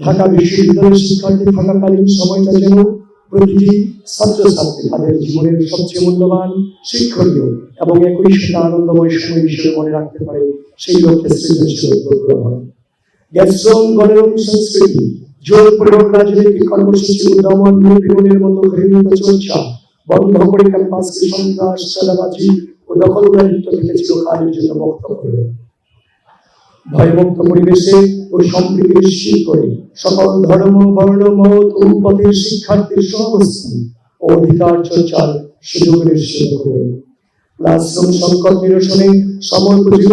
ঢাকা বিশ্ববিদ্যালয়ের শিক্ষার্থী থাকাকালীন সময়টা যেন প্রতিটি ছাত্রছাত্রী তাদের জীবনের সবচেয়ে মূল্যবান, শিক্ষণীয় এবং একই সাথে আনন্দময় সময় হিসেবে মনে রাখতে পারে সেই লক্ষ্যে সৃজনশীল গণরম সংস্কৃতি, জোর পরিবার রাজনৈতিক কর্মসূচি উদ্যমন মতো চর্চা, বন্ধ করে ক্যাম্পাসকে সন্ত্রাস চালাবাজি ও থেকে জন্য করে ভয়মুক্ত পরিবেশে ও সম্প্রীতি নিশ্চিত করে সকল ধর্ম, বর্ণ, মত ও শিক্ষার্থীর সহাবস্থান ও অধিকার চর্চার সুযোগ নিশ্চিত করে। ক্লাসরুম সংকট নিরসনে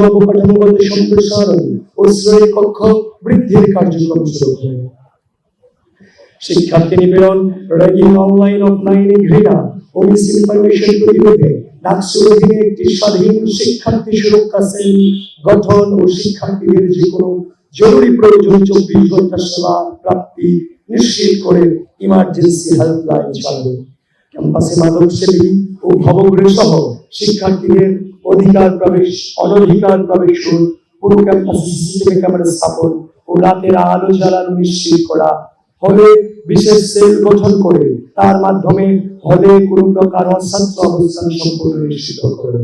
অবকাঠামোগত সম্প্রসারণ ও কক্ষ বৃদ্ধির কার্যক্রম শুরু করে। শিক্ষার্থী র্যাগিং অনলাইন অফলাইনে ঘৃণা ও মিসইনফরমেশন প্রতিরোধে ডাকসুর অধীনে একটি স্বাধীন শিক্ষার্থী সুরক্ষা সেল গঠন ও শিক্ষার্থীদের যে কোনো জরুরি প্রয়োজন চব্বিশ ঘণ্টা সেবা প্রাপ্তি নিশ্চিত করে ইমার্জেন্সি হেল্পলাইন চালু। ক্যাম্পাসে মাদক সেবী ও ভবঘুরে সহ শিক্ষার্থীদের অধিকার প্রবেশ, অনধিকার প্রবেশ পুরো ক্যাম্পাসে সিসিটিভি ক্যামেরা স্থাপন ও রাতের আলো জ্বালানো নিশ্চিত করা হলে বিশেষ সেল গঠন করে, তার মাধ্যমে হলে কোনো প্রকার অশান্ত অবস্থান সম্পূর্ণ নিশ্চিত করবে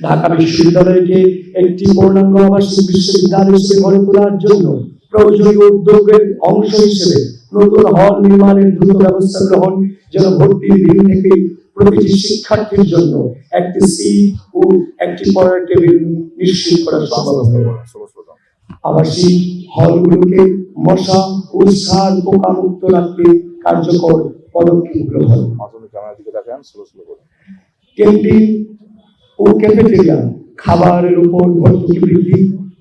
ঢাকা বিশ্ববিদ্যালয়কে একটি পূর্ণাঙ্গ আবাসিক বিশ্ববিদ্যালয় হিসেবে গড়ে তোলার জন্য প্রয়োজনীয় উদ্যোগের অংশ হিসেবে নতুন হল নির্মাণের দ্রুত ব্যবস্থা গ্রহণ, যেন ভর্তির দিন থেকে প্রতিটি শিক্ষার্থীর জন্য একটি সিট ও একটি পড়ার টেবিল নিশ্চিত করা সম্ভব হবে। আবাসিক হলগুলোকে মশা মুক্ত রাখতে কার্যকর পদক্ষেপ গ্রহণ। ক্যান্টিন ও ক্যাফেটেরিয়া খাবারের উপর ভর্তুকি বৃদ্ধি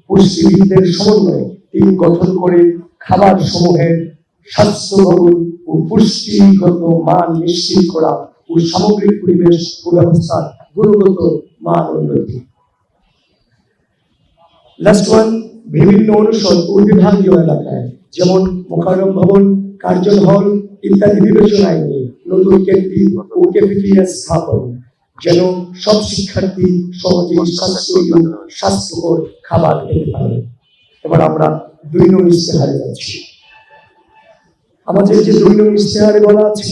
পুষ্টিবিদদের সমন্বয়ে টিম গঠন করে খাবার সমূহের স্বাস্থ্যগত ও পুষ্টিগত মান নিশ্চিত করা ও সামগ্রিক পরিবেশ ও ব্যবস্থার গুণগত মান উন্নতি। লাস্ট ওয়ান বিভিন্ন অনুষদ ও বিভাগীয় এলাকায়, যেমন মোকারম ভবন, কার্জন হল ইত্যাদি বিবেচনায় নিয়ে নতুন ক্যান্টিন ও ক্যাফেটেরিয়া স্থাপন, যেন সব শিক্ষার্থী সহজে স্বাস্থ্য স্বাস্থ্যকর খাবার খেতে পারে। এবার আমরা দুই নং ইস্তেহারে যাচ্ছি। আমাদের যে দুই নং ইস্তেহারে বলা আছে,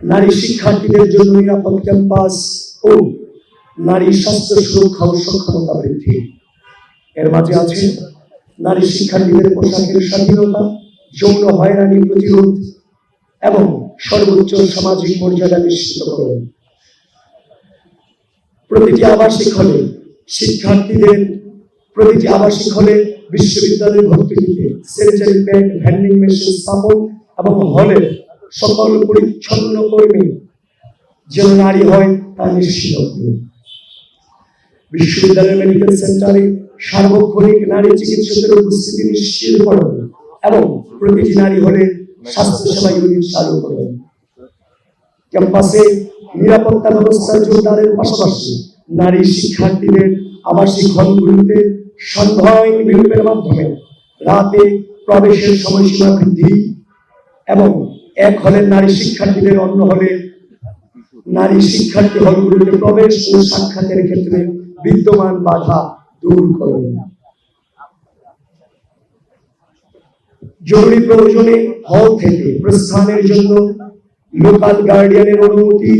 নারী শিক্ষার্থীদের জন্য নিরাপদ ক্যাম্পাস ও নারী স্বাস্থ্য সুরক্ষা ও সক্ষমতা বৃদ্ধি। এর মাঝে আছে নারী শিক্ষার্থীদের পোশাকের স্বাধীনতা, যৌন হয়রানি প্রতিরোধ এবং সর্বোচ্চ সামাজিক মর্যাদা নিশ্চিত করুন। প্রতিটি আবাসিক হলে শিক্ষার্থীদের, প্রতিটি আবাসিক হলে বিশ্ববিদ্যালয়ে ভর্তি নিতে স্যানিটারি প্যাড ভ্যান্ডিং মেশিন স্থাপন এবং হলের সকল পরিচ্ছন্ন কর্মী যেন নারী হয় তা নিশ্চিত করুন। বিশ্ববিদ্যালয় মেডিকেল সেন্টারে সার্বক্ষণিক নারী চিকিৎসকের উপস্থিতি নিশ্চিত করুন এবং প্রতিটি নারী হলে স্বাস্থ্যসেবা ইউনিট চালু করুন। ক্যাম্পাসে নিরাপত্তা ব্যবস্থা জোরদারের পাশাপাশি নারী শিক্ষার্থীদের আবাসিক হলগুলিতে সন্ধ্যায়ন বিলোপের মাধ্যমে রাতে প্রবেশের সময়সীমা বৃদ্ধি এবং এক হলের নারী শিক্ষার্থীদের, অন্য হলে নারী শিক্ষার্থী হলগুলিতে প্রবেশ ও সাক্ষাতের ক্ষেত্রে বিদ্যমান বাধা দূর করুন জরুরি প্রয়োজনে হল থেকে প্রস্থানের জন্য লোকাল গার্ডিয়ানের অনুমতি,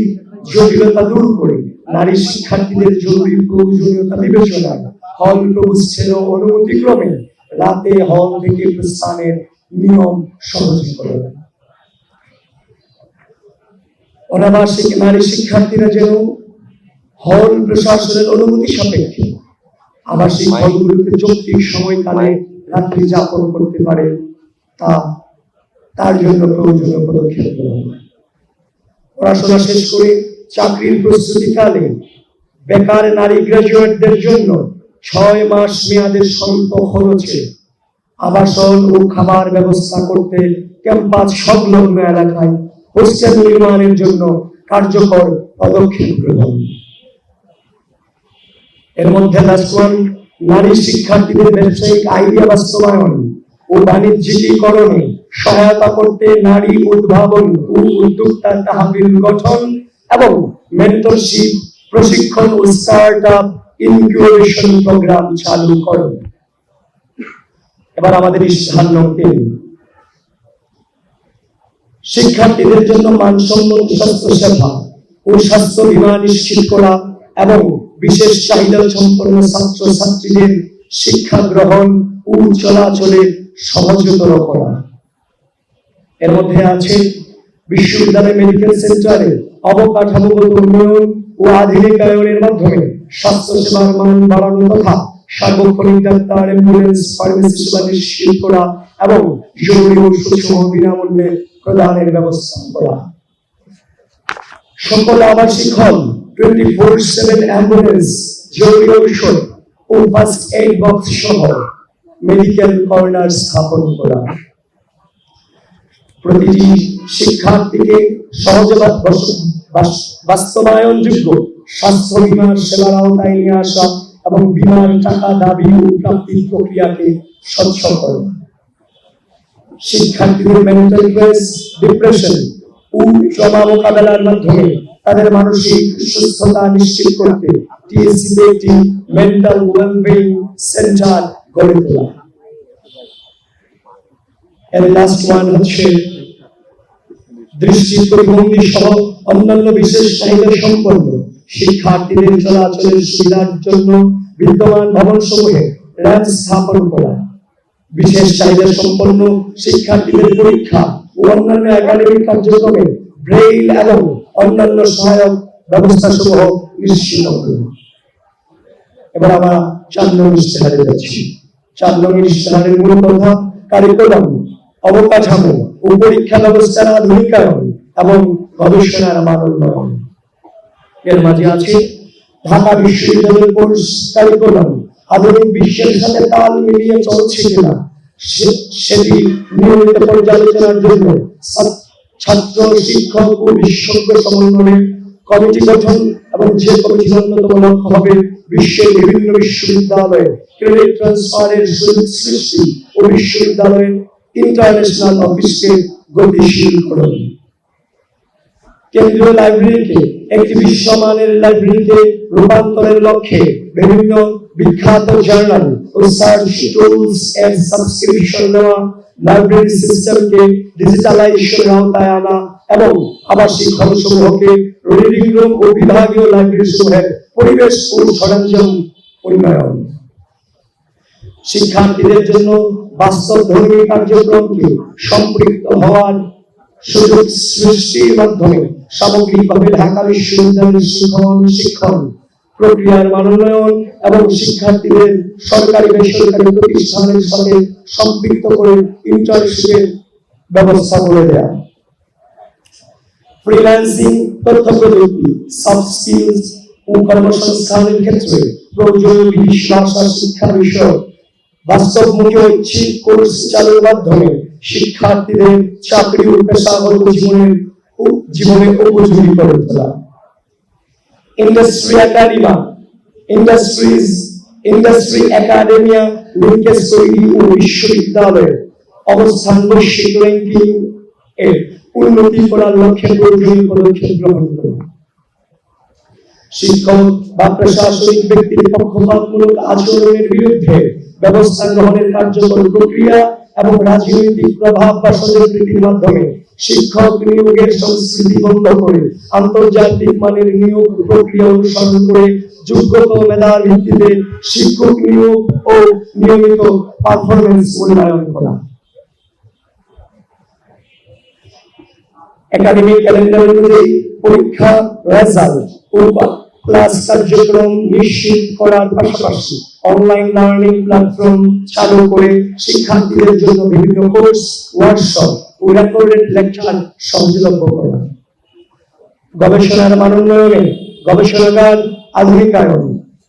জটিলতা দূর করে নারী শিক্ষার্থীদের জরুরি প্রয়োজনীয়তা হল অনুমতি ক্রমে রাতে হল থেকে প্রস্থানের নিয়ম সহজ করে। অনাবাসিক নারী শিক্ষার্থীরা যেন হল প্রশাসনের অনুমতি সাপেক্ষে আবাসিক হলগুলোতে যৌক্তিক সময়কালে রাত্রি যাপন করতে পারে তা তার জন্য প্রয়োজনীয় পদক্ষেপ গ্রহণ পড়াশোনা শেষ করে চাকরির প্রস্তুতিকালে বেকার নারী গ্রাজুয়েটদের জন্য ছয় মাস মেয়াদের স্বল্প খরচে আবাসন ও খাবার ব্যবস্থা করতে ক্যাম্পাস সংলগ্ন এলাকায় হোস্টেল নির্মাণের জন্য কার্যকর পদক্ষেপ গ্রহণ। এর মধ্যে ওয়ান নারী শিক্ষার্থীদের ব্যবসায়িক আইডিয়া বাস্তবায়ন ও বাণিজ্যিকীকরণে সহায়তা করতে নারী উদ্ভাবন ও উদ্যোক্তা গঠন এবং মেন্টরশিপ প্রশিক্ষণ ও স্টার্ট আপ ইনকিউবেশন প্রোগ্রাম চালু এবার আমাদের ইস্তাহার নঙ্কে শিক্ষার্থীদের জন্য মানসম্মত স্বাস্থ্য সেবা ও স্বাস্থ্য বীমা নিশ্চিত করা এবং বিশেষ চাহিদা সম্পন্ন ছাত্র ছাত্রীদের শিক্ষা গ্রহণ ও চলাচলে সহজতর করা। এর মধ্যে আছে বিশ্ববিদ্যালয় মেডিকেল সেন্টারে অবকাঠামোগত উন্নয়ন ও আধুনিকায়নের মাধ্যমে স্বাস্থ্য সেবার মান বাড়ানো তথা সার্বক্ষণিক ডাক্তার, অ্যাম্বুলেন্স, ফার্মেসি সেবা নিশ্চিত করা এবং জরুরি ওষুধ সমূহ বিনামূল্যে প্রদানের ব্যবস্থা করা। সকল আবাসিক হল টোয়েন্টি ফোর প্রতিটি শিক্ষার্থীকে স্বাস্থ্য বীমার সেবার আওতায় নিয়ে আসা এবং বীমার টাকা দাবি ও প্রাপ্তির প্রক্রিয়াকে স্বচ্ছ করা। শিক্ষার্থীদের মেন্টাল ডিপ্রেশন ও মোকাবেলার মাধ্যমে তাদের মানসিক সুস্থতা নিশ্চিত করতে টিএসসি একটি মেন্টাল ওয়েলবিং সেন্টার গড়ে তোলা। এর লাস্ট ওয়ান হচ্ছে দৃষ্টি প্রতিবন্ধী সহ অন্যান্য বিশেষ চাহিদা সম্পন্ন শিক্ষার্থীদের চলাচলের সুবিধার জন্য বিদ্যমান ভবন সমূহে র্যাম্প স্থাপন করা। বিশেষ চাহিদা সম্পন্ন শিক্ষার্থীদের পরীক্ষা ও অন্যান্য একাডেমিক কার্যক্রমে ব্রেইল এবং অন্যান্য সহায়ক ব্যবস্থা সমূহ নিশ্চিত করা এবার আমরা চার নং ইশতেহারে যাচ্ছি। চার নং ইশতেহারের মূল কথা কারিকুলাম অবকাঠামো ও পরীক্ষা ব্যবস্থার আধুনিকায়ন এবং গবেষণার মান উন্নয়ন। এর মাঝে আছে ঢাকা বিশ্ববিদ্যালয়ের কোর্স কারিকুলাম আধুনিক বিশ্বের সাথে তাল মিলিয়ে চলছে কিনা সেটি নিয়মিত পর্যালোচনার জন্য ছাত্র শিক্ষক ও বিশেষজ্ঞ সমন্বয়ে কমিটি গঠন এবং যে কমিটির অন্যতম লক্ষ্য হবে বিশ্বের বিভিন্ন বিশ্ববিদ্যালয়ে ক্রেডিট ট্রান্সফারের সুযোগ সৃষ্টি ও বিশ্ববিদ্যালয়ের ইন্টারন্যাশনাল অফিসকে গতিশীল করুন কেন্দ্রীয় লাইব্রেরিকে একটি বিশ্বমানের লাইব্রেরিতে রূপান্তরের লক্ষ্যে বিভিন্ন বিখ্যাত জার্নাল ও সার্চ টুলস এর সাবস্ক্রিপশন নেওয়া, লাইব্রেরি সিস্টেমকে ডিজিটালাইজেশনের আওতায় আনা এবং আবাসিক হলসমূহকে রিডিং রুম ও বিভাগীয় লাইব্রেরি সমূহের পরিবেশ ও সরঞ্জাম উন্নয়ন শিক্ষার্থীদের জন্য বাস্তব ধর্মী কার্যক্রমকে সম্পৃক্ত হওয়ার সুযোগ সৃষ্টির মাধ্যমে সামগ্রিকভাবে ঢাকা বিশ্ববিদ্যালয়ের শিক্ষণ, প্রক্রিয়ার মানোন্নয়ন এবং শিক্ষার্থীদের সরকারি বেসরকারি প্রতিষ্ঠানের সাথে সম্পৃক্ত করে ব্যবস্থা করে দেয়া। ফ্রিল্যান্সিং তথ্য প্রযুক্তি সফট স্কিলস ও কর্মসংস্থানের ক্ষেত্রে প্রয়োজনীয় শিক্ষা বিষয় বাস্তবমুখী ঐচ্ছিক কোর্স চালুর মাধ্যমে শিক্ষার্থীদের চাকরি ও পেশাগত জীবনের জীবনে উপযোগী করে তোলা। Industry academia industries industry academia linkage তৈরি ও বিশ্ববিদ্যালয়ের অবস্থান বৈশ্বিক র্যাঙ্কিং এর উন্নতি করার লক্ষ্যে প্রয়োজনীয় পদক্ষেপ গ্রহণ করুন শিক্ষক বা প্রশাসনিক ব্যক্তির পক্ষপাতমূলক আচরণের বিরুদ্ধে ব্যবস্থা গ্রহণের কার্যকর প্রক্রিয়া এবং রাজনৈতিক প্রভাব বা স্বজনপ্রীতির মাধ্যমে শিক্ষক নিয়োগের সংস্কৃতি বন্ধ করে আন্তর্জাতিক মানের নিয়োগ প্রক্রিয়া অনুসরণ করে যোগ্যতা মেধার ভিত্তিতে শিক্ষক নিয়োগ ও নিয়মিত পারফরমেন্স মূল্যায়ন করা। একাডেমিক ক্যালেন্ডার অনুযায়ী পরীক্ষা রেজাল্ট ও ক্লাস কার্যক্রম নিশ্চিত করার পাশাপাশি অনলাইন লার্নিং প্ল্যাটফর্ম চালু করে শিক্ষার্থীদের জন্য বিভিন্ন কোর্স ওয়ার্কশপ ও রেকর্ডেড লেকচার সহজলভ্য করা। গবেষণার মান উন্নয়নে গবেষণাগার আধুনিকায়ন।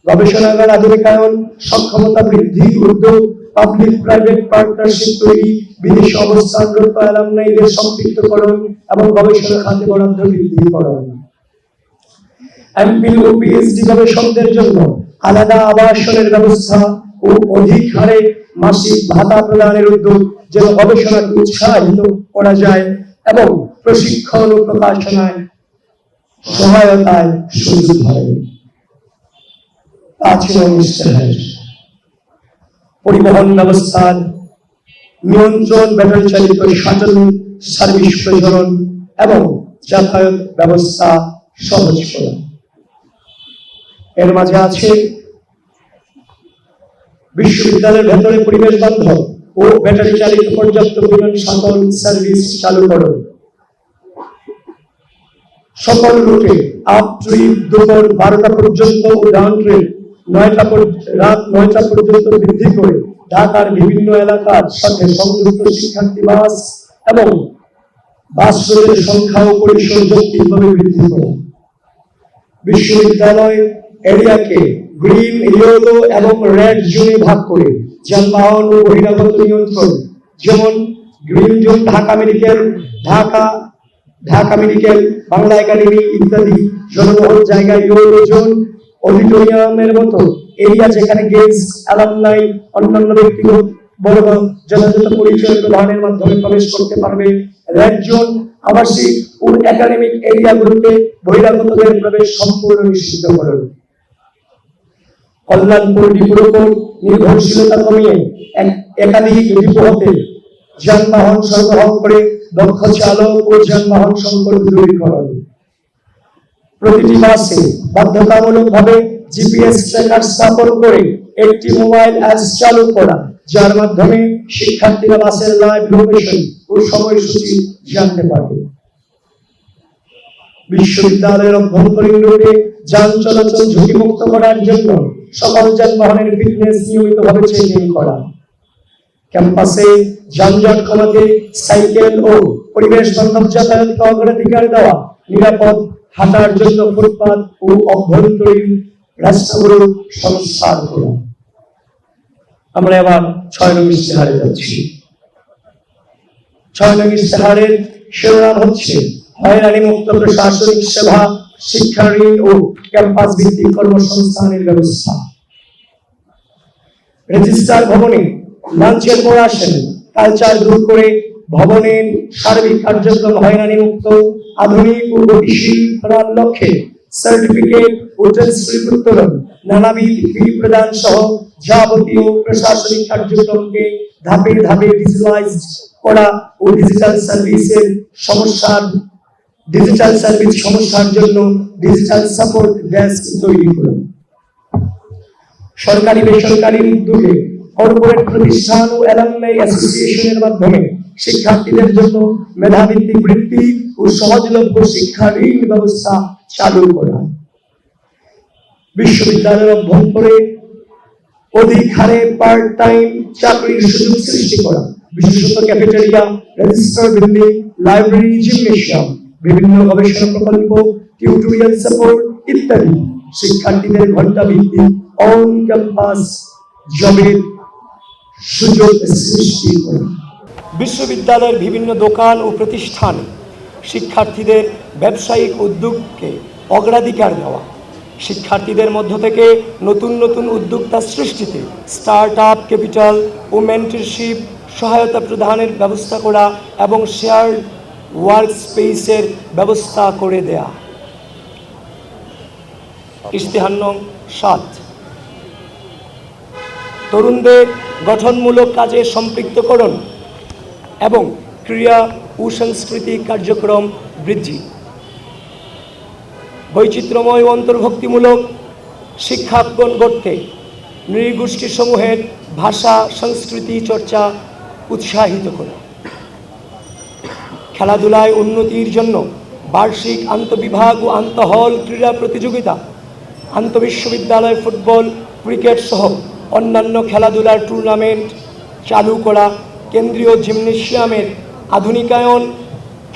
গবেষণাগার আধুনিকায়ন সক্ষমতা বৃদ্ধি উদ্যোগ পাবলিক প্রাইভেট পার্টনারশিপ তৈরি, বিদেশে অবস্থানরত অ্যালামনাইদের সম্পৃক্তকরণ এবং গবেষণা খাতে বরাদ্দ বৃদ্ধিকরণ এমপিল ও পিএইচডি গবেষকদের জন্য আলাদা আবাসনের ব্যবস্থা ও অধিক হারে মাসিক ভাতা প্রদানের উদ্যোগ যেন উৎসাহিত করা যায় এবং প্রশিক্ষণ ও প্রকাশনায় সহায়তায় সুযোগ হয়। পরিবহন ব্যবস্থার নিয়ন্ত্রণ, ব্যাটারি চালিত প্রচলন এবং যাতায়াত ব্যবস্থা সহজ করা এর মাঝে আছে বিশ্ববিদ্যালয়ের ভেতরে পরিবেশ বান্ধব ও ব্যাটারি চালিত পর্যাপ্ত পরিমাণ সকল সার্ভিস চালু করো। সকল রুটে আপ ট্রিপ দুপুর বারোটা পর্যন্ত ডাউন ট্রিপ নয়টা রাত নয়টা পর্যন্ত বৃদ্ধি করে ঢাকার বিভিন্ন এলাকার সাথে সংযুক্ত শিক্ষার্থী বাস এবং বাস রুটের সংখ্যা ও পরিসর যৌক্তিকভাবে বৃদ্ধি করা। বিশ্ববিদ্যালয় এরিয়াকে গ্রিন, ইয়েলো এবং রেড জোনে ভাগ করে। যানবাহন ও বহিরাগত নিয়ন্ত্রণ। যেমন green zone Dhaka medical, Dhaka Dhaka medical, Bangla academy ইত্যাদি। জনবহুল জায়গায় ইয়েলো জোন, অডিটোরিয়ামের মতো এরিয়া যেখানে গেস্ট অ্যালামনাই, অন্যান্য ব্যক্তিগত বড় যথাযথ পরিচয় প্রদানের মাধ্যমে প্রবেশ করতে পারবে। রেড জোন আবাসিক ও একাডেমিক এরিয়াগুলোতে বহিরাগতদের প্রবেশ সম্পূর্ণ নিশ্চিত করুন কল্যাণপুর উপর নির্ভরশীলতা কমিয়ে একাধিক ডিপো হতে যানবাহন সরবরাহ করে দক্ষ চালক ও যানবাহন সংকট দূরীকরণ প্রতিটি বাসে বাধ্যতামূলকভাবে জিপিএস ট্র্যাকার স্থাপন করে একটি মোবাইল অ্যাপ চালু করা, যার মাধ্যমে শিক্ষার্থীরা বাসের লাইভ লোকেশন ও সময়সূচি জানতে পারবে। বিশ্ববিদ্যালয়ের অভ্যন্তরীণ রুটে যান চলাচল ঝুঁকিমুক্ত করার জন্য সকল যানবাহনের ফিটনেস নিয়মিতভাবে চেকিং করা। ক্যাম্পাসে যানজট কমাতে সাইকেল ও পরিবেশ বান্ধব যাতায়াতকে অগ্রাধিকার দেওয়া, নিরাপদ হাঁটার জন্য ফুটপাত ও অভ্যন্তরীণ রাস্তাগুলো সংস্কার করা। আমরা এবার ছয় নং ইস্তেহারে যাচ্ছি। ছয় নং ইস্তেহারের শিরোনাম হচ্ছে, হয়রানি মুক্ত প্রশাসনিক সেবা শিক্ষা ঋণ ও ক্যাম্পাস ভিত্তিক কর্মসংস্থানের ব্যবস্থা। রেজিস্ট্রার ভবনে লাঞ্চের পর আসেন। কালচার দূর করে ভবনের সার্বিক কার্যক্রম হয়রানি মুক্ত। আধুনিক ও গতিশীল করার লক্ষ্যে সার্টিফিকেট নানাবিধ ফি প্রদান সহ যাবতীয় প্রশাসনিক কার্যক্রমকে ধাপে ধাপে ডিজিটালাইজ করা ও ডিজিটাল সার্ভিসের সমস্যার ডিজিটাল সার্ভিস সমস্যার জন্য ডিজিটাল সাপোর্ট ডেস্ক তৈরি করা সরকারি বেসরকারি উদ্যোগে কর্পোরেট প্রতিষ্ঠান ও অ্যালামনাই অ্যাসোসিয়েশনের মাধ্যমে শিক্ষার্থীদের জন্য মেধাভিত্তিক বৃত্তি ও সহজলভ্য শিক্ষা ঋণ ব্যবস্থা চালু করা। বিশ্ববিদ্যালয়ের অভ্যন্তরে অধিক হারে পার্ট টাইম চাকরির সুযোগ সৃষ্টি করা। বিশেষত cafeteria register building library gymnasium বিভিন্ন গবেষণা প্রকল্প টিউটোরিয়াল সাপোর্ট ইত্যাদি। শিক্ষার্থীদের ঘণ্টা ভিত্তিক অন ক্যাম্পাস জবের সুযোগ সৃষ্টি বিশ্ববিদ্যালয়ের বিভিন্ন দোকান ও প্রতিষ্ঠান শিক্ষার্থীদের ব্যবসায়িক উদ্যোগকে অগ্রাধিকার দেওয়া। শিক্ষার্থীদের মধ্য থেকে নতুন নতুন উদ্যোক্তা সৃষ্টিতে স্টার্ট আপ ক্যাপিটাল ও মেন্টরশিপ সহায়তা প্রদানের ব্যবস্থা করা এবং শেয়ার ওয়ার্ক স্পেসের ব্যবস্থা করে দেয়া। ইশতেহার নং সাত। তরুণদের গঠনমূলক কাজে সম্পৃক্তকরণ এবং ক্রিয়া ও সাংস্কৃতিক কার্যক্রম বৃদ্ধি। বৈচিত্র্যময় অন্তর্ভুক্তিমূলক শিক্ষাঙ্গন গড়তে নৃগোষ্ঠী সমূহের ভাষা সংস্কৃতি চর্চা উৎসাহিত করা। খেলাধুলায় উন্নতির জন্য বার্ষিক আন্তবিভাগ ও আন্তঃহল ক্রীড়া প্রতিযোগিতা, আন্তঃবিশ্ববিদ্যালয় ফুটবল, ক্রিকেট সহ অন্যান্য খেলাধুলার টুর্নামেন্ট চালু করা কেন্দ্রীয় জিমনেশিয়ামের আধুনিকায়ন,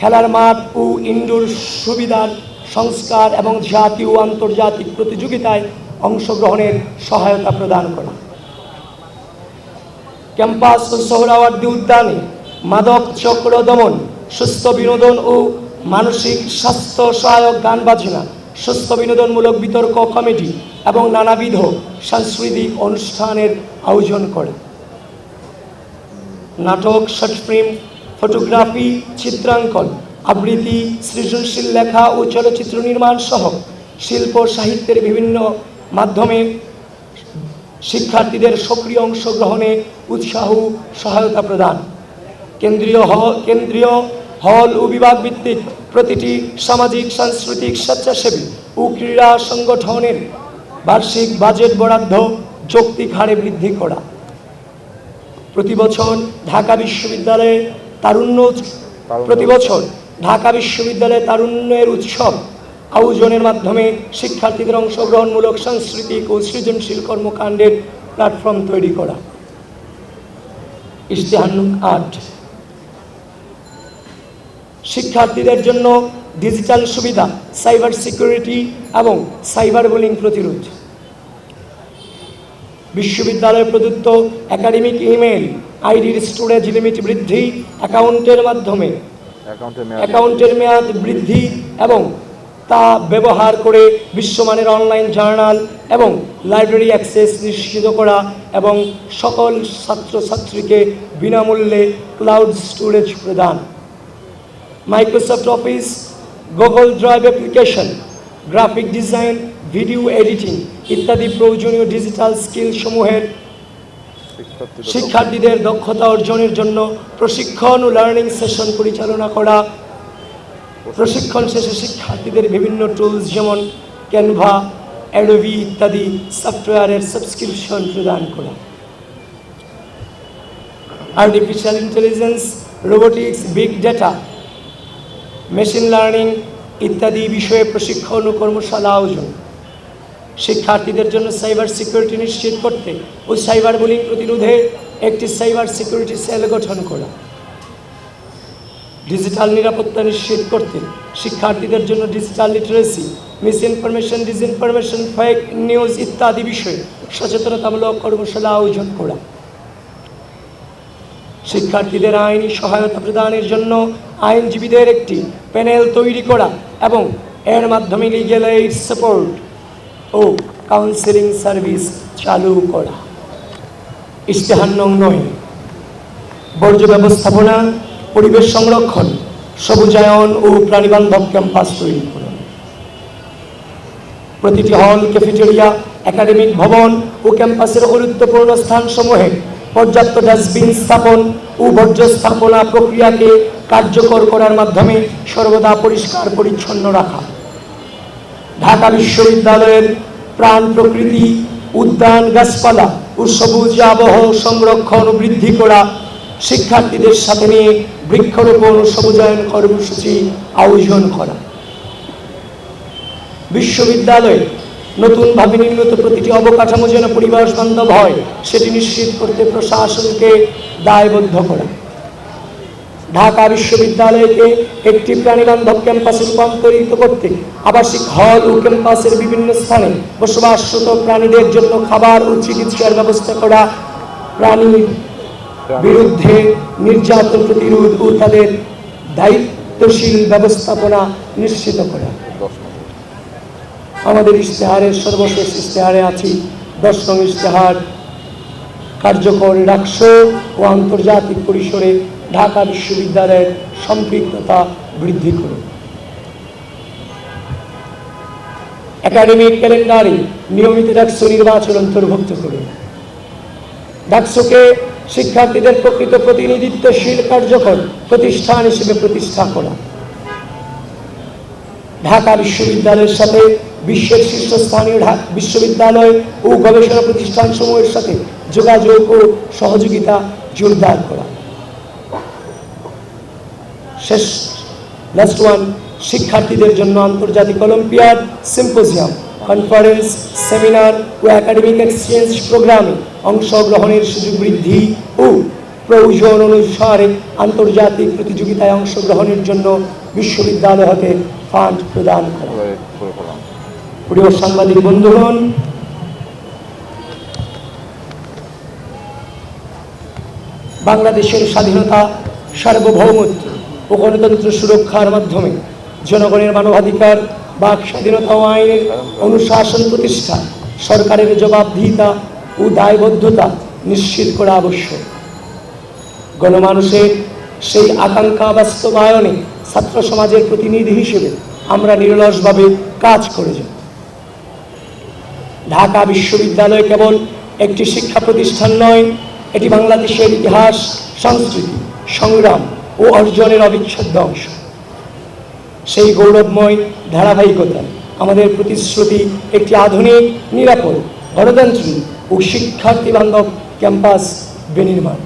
খেলার মাঠ ও ইনডোর সুবিধার সংস্কার এবং জাতীয় আন্তর্জাতিক প্রতিযোগিতায় অংশগ্রহণের সহায়তা প্রদান করা। ক্যাম্পাস ও সোহরাওয়ার্দী উদ্যানে মাদক চক্র দমন সুস্থ বিনোদন ও মানসিক স্বাস্থ্য সহায়ক গান বাজনা, সুস্থ বিনোদনমূলক বিতর্ক কমিটি এবং নানাবিধ সাংস্কৃতিক অনুষ্ঠানের আয়োজন করে। নাটক শর্ট ফিল্ম ফটোগ্রাফি, চিত্রাঙ্কন, আবৃত্তি, সৃজনশীল লেখা ও চলচ্চিত্র নির্মাণ সহ শিল্প সাহিত্যের বিভিন্ন মাধ্যমে শিক্ষার্থীদের সক্রিয় অংশগ্রহণে উৎসাহ সহায়তা প্রদান। কেন্দ্রীয় কেন্দ্রীয় হল ও বিভাগ ভিত্তিক প্রতিটি সামাজিক সাংস্কৃতিক স্বেচ্ছাসেবী ও ক্রীড়া সংগঠনের বার্ষিক বাজেট বরাদ্দ যৌক্তিক হারে বৃদ্ধি করা। প্রতি বছর ঢাকা বিশ্ববিদ্যালয়ে তারুণ্য প্রতি বছর ঢাকা বিশ্ববিদ্যালয়ে তারুণ্যের উৎসব আয়োজনের মাধ্যমে শিক্ষার্থীদের অংশগ্রহণমূলক সাংস্কৃতিক ও সৃজনশীল কর্মকাণ্ডের প্ল্যাটফর্ম তৈরি করা। ইশতেহার নং আট শিক্ষার্থীদের জন্য ডিজিটাল সুবিধা সাইবার সিকিউরিটি এবং সাইবার বুলিং প্রতিরোধ। বিশ্ববিদ্যালয় প্রদত্ত একাডেমিক ইমেল আইডির স্টোরেজ লিমিট বৃদ্ধি অ্যাকাউন্টের মাধ্যমে। অ্যাকাউন্টের মেয়াদ বৃদ্ধি। এবং তা ব্যবহার করে বিশ্বমানের অনলাইন জার্নাল এবং লাইব্রেরি অ্যাক্সেস নিশ্চিত করা এবং সকল ছাত্রছাত্রীকে বিনামূল্যে ক্লাউড স্টোরেজ প্রদান। Microsoft office Google drive application graphic design video editing ইত্যাদি প্রয়োজনীয় ডিজিটাল স্কিল সমূহের শিক্ষার্থীদের দক্ষতা অর্জনের জন্য প্রশিক্ষণ ও লার্নিং সেশন পরিচালনা করা। প্রশিক্ষণ শেষে শিক্ষার্থীদের বিভিন্ন টুলস যেমন ক্যানভা অ্যাডোবি ইত্যাদি সফটওয়্যারের সাবস্ক্রিপশন প্রদান করা। Artificial intelligence robotics big data machine learning ইত্যাদি বিষয়ে প্রশিক্ষণ ও কর্মশালা আয়োজন। শিক্ষার্থীদের জন্য সাইবার সিকিউরিটি নিশ্চিত করতে ও সাইবার বুলিং প্রতিরোধে একটি সাইবার সিকিউরিটি সেল গঠন করা। ডিজিটাল নিরাপত্তা নিশ্চিত করতে শিক্ষার্থীদের জন্য digital literacy misinformation disinformation, fake news ইত্যাদি বিষয়ে সচেতনতামূলক কর্মশালা আয়োজন করা। শিক্ষার্থীদের আইনি সহায়তা প্রদানের জন্য আইনজীবীদের একটি প্যানেল তৈরি করা এবং এর মাধ্যমে লিগেল এইড সাপোর্ট ও কাউন্সেলিং সার্ভিস চালু করা। ইশতেহার নং নয়, বর্জ্য ব্যবস্থাপনা, পরিবেশ সংরক্ষণ, সবুজায়ন ও প্রাণীবান্ধব ক্যাম্পাস তৈরি করা প্রতিটি হল, ক্যাফেটেরিয়া, একাডেমিক ভবন ও ক্যাম্পাসের গুরুত্বপূর্ণ স্থানসমূহে পর্যাপ্ত ডাস্টবিন স্থাপন ও বর্জ্য স্থাপনা প্রক্রিয়াকে কার্যকর করার মাধ্যমে সর্বদা পরিষ্কার পরিচ্ছন্ন রাখা। ঢাকা বিশ্ববিদ্যালয়ের প্রাণ প্রকৃতি, উদ্যান, গাছপালা ও সবুজ আবহ সংরক্ষণ বৃদ্ধি করা শিক্ষার্থীদের সাথে নিয়ে বৃক্ষরোপণ ও সবুজায়ন কর্মসূচি আয়োজন করা। বিশ্ববিদ্যালয়ে নতুনভাবে নির্মিত প্রতিটি অবকাঠামো যেন পরিবেশ বান্ধব হয়, সেটি নিশ্চিত করতে প্রশাসনকে দায়বদ্ধ করা। ঢাকা বিশ্ববিদ্যালয়কে একটি প্রাণীবান্ধব ক্যাম্পাসে রূপান্তরিত করতে আবাসিক হল ও ক্যাম্পাসের বিভিন্ন স্থানে বসবাসরত প্রাণীদের জন্য খাবার ও চিকিৎসার ব্যবস্থা করা প্রাণীর বিরুদ্ধে নির্যাতন প্রতিরোধ ও তাদের দায়িত্বশীল ব্যবস্থাপনা নিশ্চিত করা। আমাদের ইশতেহারের সর্বশেষ ইশতেহারে আছি। দশ নং ইশতেহার কার্যকর ডাকসো ও আন্তর্জাতিক পরিসরে ঢাকা বিশ্ববিদ্যালয়ের সম্পৃক্ততা বৃদ্ধি করুন। একাডেমিক ক্যালেন্ডারে নিয়মিত ডাকসো নির্বাচন অন্তর্ভুক্ত করুন। ডাকসোকে শিক্ষার্থীদের প্রকৃত প্রতিনিধিত্বশীল কার্যকর প্রতিষ্ঠান হিসেবে প্রতিষ্ঠা করা। ঢাকা বিশ্ববিদ্যালয়ের সাথে বিশ্বের শীর্ষস্থানীয় ঢাকা বিশ্ববিদ্যালয় ও গবেষণা প্রতিষ্ঠানসমূহের সাথে যোগাযোগ ও সহযোগিতা জোরদার করা। শেষ লাস্ট ওয়ান শিক্ষার্থীদের জন্য আন্তর্জাতিক অলিম্পিয়াড সিম্পোজিয়াম কনফারেন্স সেমিনার ও একাডেমিক এক্সচেঞ্জ প্রোগ্রামে অংশগ্রহণের সুযোগ বৃদ্ধি ও প্রয়োজন অনুসারে আন্তর্জাতিক প্রতিযোগিতায় অংশগ্রহণের জন্য বিশ্ববিদ্যালয় হতে ফান্ড প্রদান করা। প্রিয় সাংবাদিক বন্ধুগণ, বাংলাদেশের স্বাধীনতা সার্বভৌমত্ব ও গণতন্ত্র সুরক্ষার মাধ্যমে জনগণের মানবাধিকার, বাক স্বাধীনতা ও আইনের অনুশাসন প্রতিষ্ঠা, সরকারের জবাবদিহিতা ও দায়বদ্ধতা নিশ্চিত করা আবশ্যক। গণমানুষের সেই আকাঙ্ক্ষা বাস্তবায়নে ছাত্র সমাজের প্রতিনিধি হিসেবে আমরা নিরলসভাবে কাজ করে যাই ঢাকা বিশ্ববিদ্যালয় কেবল একটি শিক্ষা প্রতিষ্ঠান নয়, এটি বাংলাদেশের ইতিহাস, সংস্কৃতি, সংগ্রাম ও অর্জনের অবিচ্ছেদ্য অংশ। সেই গৌরবময় ধারাবাহিকতায় আমাদের প্রতিশ্রুতি একটি আধুনিক, নিরাপদ, গণতান্ত্রিক ও শিক্ষার্থী বান্ধব ক্যাম্পাস বিনির্মাণ।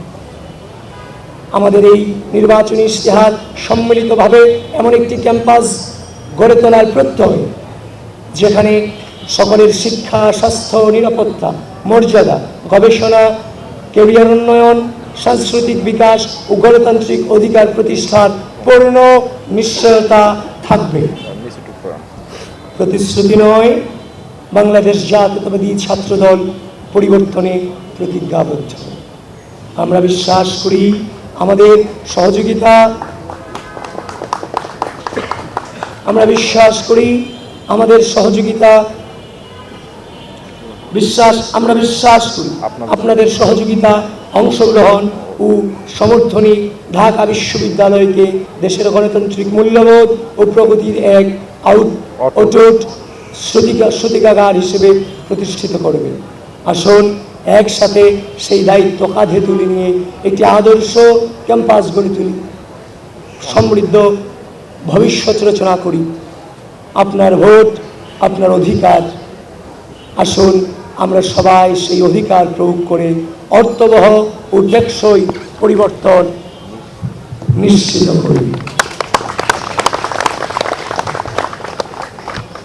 আমাদের এই নির্বাচনী ইশতেহার সম্মিলিতভাবে এমন একটি ক্যাম্পাস গড়ে তোলার প্রত্যয়, যেখানে সকলের শিক্ষা, স্বাস্থ্য, নিরাপত্তা, মর্যাদা, গবেষণা ক্যারিয়ার উন্নয়ন, সাংস্কৃতিক বিকাশ ও গণতান্ত্রিক অধিকার প্রতিষ্ঠার পূর্ণ নিশ্চয়তা থাকবে। প্রতিশ্রুতি নয়, বাংলাদেশ জাতীয়তাবাদী ছাত্রদল পরিবর্তনে প্রতিজ্ঞাবদ্ধ আমরা বিশ্বাস করি, আমাদের সহযোগিতা, আমরা বিশ্বাস করি, আমাদের সহযোগিতা বিশ্বাস আমরা বিশ্বাস করি। আপনাদের- সহযোগিতা অংশগ্রহণ ও সমর্থনই ঢাকা বিশ্ববিদ্যালয়কে দেশের গণতান্ত্রিক মূল্যবোধ ও প্রগতির এক আউট অটুট। শ্রুতিকা শ্রুতিকাগার হিসেবে প্রতিষ্ঠিত করবে। আসুন একসাথে সেই দায়িত্ব কাঁধে তুলে নিয়ে একটি আদর্শ ক্যাম্পাস গড়ে তুলি। সমৃদ্ধ ভবিষ্যৎ রচনা করি। আপনার ভোট আপনার অধিকার। আসুন আমরা সবাই সেই অধিকার প্রয়োগ করে অর্থবহ টেকসই পরিবর্তন নিশ্চিত করি।